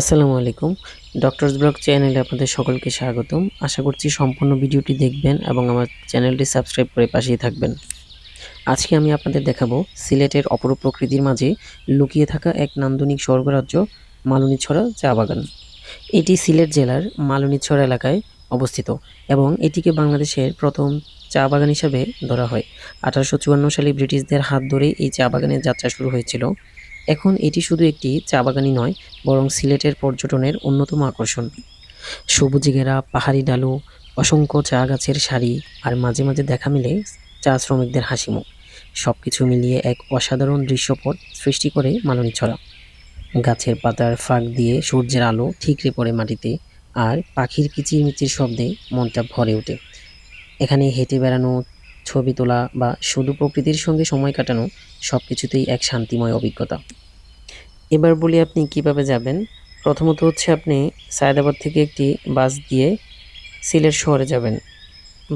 আসসালামু আলাইকুম। Doctors blog চ্যানেলে আপনাদের সকলকে স্বাগতম। আশা করছি সম্পূর্ণ ভিডিওটি দেখবেন এবং আমার চ্যানেলটি সাবস্ক্রাইব করে পাশেই থাকবেন। আজকে আমি আপনাদের দেখাবো সিলেটের অপরূপ প্রকৃতির মাঝে লুকিয়ে থাকা এক নান্দনিক স্বর্গরাজ্য মালনীছড়া চা বাগান। এটি সিলেট জেলার মালনীছড়া এলাকায় অবস্থিত এবং এটিকে বাংলাদেশের প্রথম চা বাগান হিসাবে ধরা হয়। আঠারোশো চুয়ান্ন সালে ব্রিটিশদের হাত ধরে এই চা বাগানের যাত্রা শুরু হয়েছিল। এখন এটি শুধু একটি চা বাগানই নয়, বরং সিলেটের পর্যটনের অন্যতম আকর্ষণ। সবুজে ঘেরা পাহাড়ি ডালু, অসংখ্য চা গাছের সারি আর মাঝে মাঝে দেখা মিলে চা শ্রমিকদের হাসিমুখ। সব কিছু মিলিয়ে এক অসাধারণ দৃশ্যপট সৃষ্টি করে মালনীছড়া। গাছের পাতার ফাঁক দিয়ে সূর্যের আলো ঠিকরে পড়ে মাটিতে আর পাখির কিচিরমিচির শব্দে মনটা ভরে ওঠে। এখানে হেঁটে বেড়ানো ছবি তোলা বা শুধু প্রকৃতির সঙ্গে সময় কাটানো সব কিছুতেই এক শান্তিময় অভিজ্ঞতা। এবার বলি আপনি কীভাবে যাবেন। প্রথমত হচ্ছে আপনি সায়দাবাদ থেকে একটি বাস দিয়ে সিলেট শহরে যাবেন।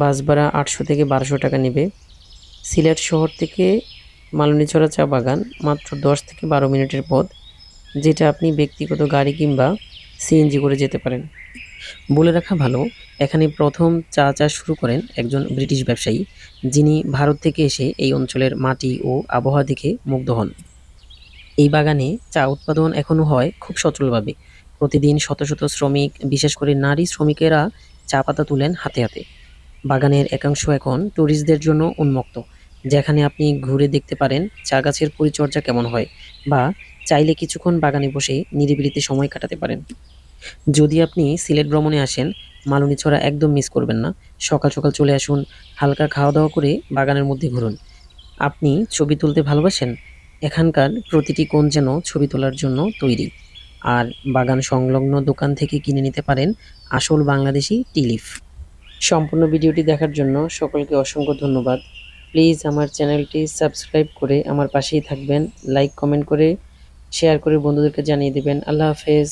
বাস ভাড়া আটশো থেকে বারোশো টাকা নেবে। সিলেট শহর থেকে মালনীছড়া চা বাগান মাত্র দশ থেকে বারো মিনিটের পথ, যেটা আপনি ব্যক্তিগত গাড়ি কিংবা সিএনজি করে যেতে পারেন। বলে রাখা ভালো, এখানে প্রথম চা চাষ শুরু করেন একজন ব্রিটিশ ব্যবসায়ী, যিনি ভারত থেকে এসে এই অঞ্চলের মাটি ও আবহাওয়া দেখে মুগ্ধ হন। এই বাগানে চা উৎপাদন এখনও হয় খুব সচলভাবে। প্রতিদিন শত শত শ্রমিক, বিশেষ করে নারী শ্রমিকেরা চা পাতা তুলেন হাতে হাতে। বাগানের একাংশ এখন ট্যুরিস্টদের জন্য উন্মুক্ত, যেখানে আপনি ঘুরে দেখতে পারেন চা গাছের পরিচর্যা কেমন হয়, বা চাইলে কিছুক্ষণ বাগানে বসে নিরিবিলিতে সময় কাটাতে পারেন। যদি আপনি সিলেট ভ্রমণে আসেন মালনীছড়া একদম মিস করবেন না। সকাল সকাল চলে আসুন, হালকা খাওয়া দাওয়া করে বাগানের মধ্যে ঘুরুন। আপনি ছবি তুলতে ভালোবাসেন? এখানকার প্রতিটি কোণ যেন ছবি তোলার জন্য তৈরি। আর বাগান সংলগ্ন দোকান থেকে কিনে নিতে পারেন আসল বাংলাদেশি টিলিফ সম্পূর্ণ ভিডিওটি দেখার জন্য সকলকে অসংখ্য ধন্যবাদ। প্লিজ আমার চ্যানেলটি সাবস্ক্রাইব করে আমার পাশেই থাকবেন, লাইক, কমেন্ট করে শেয়ার করে বন্ধুদেরকে জানিয়ে দেবেন। আল্লাহ হাফেজ।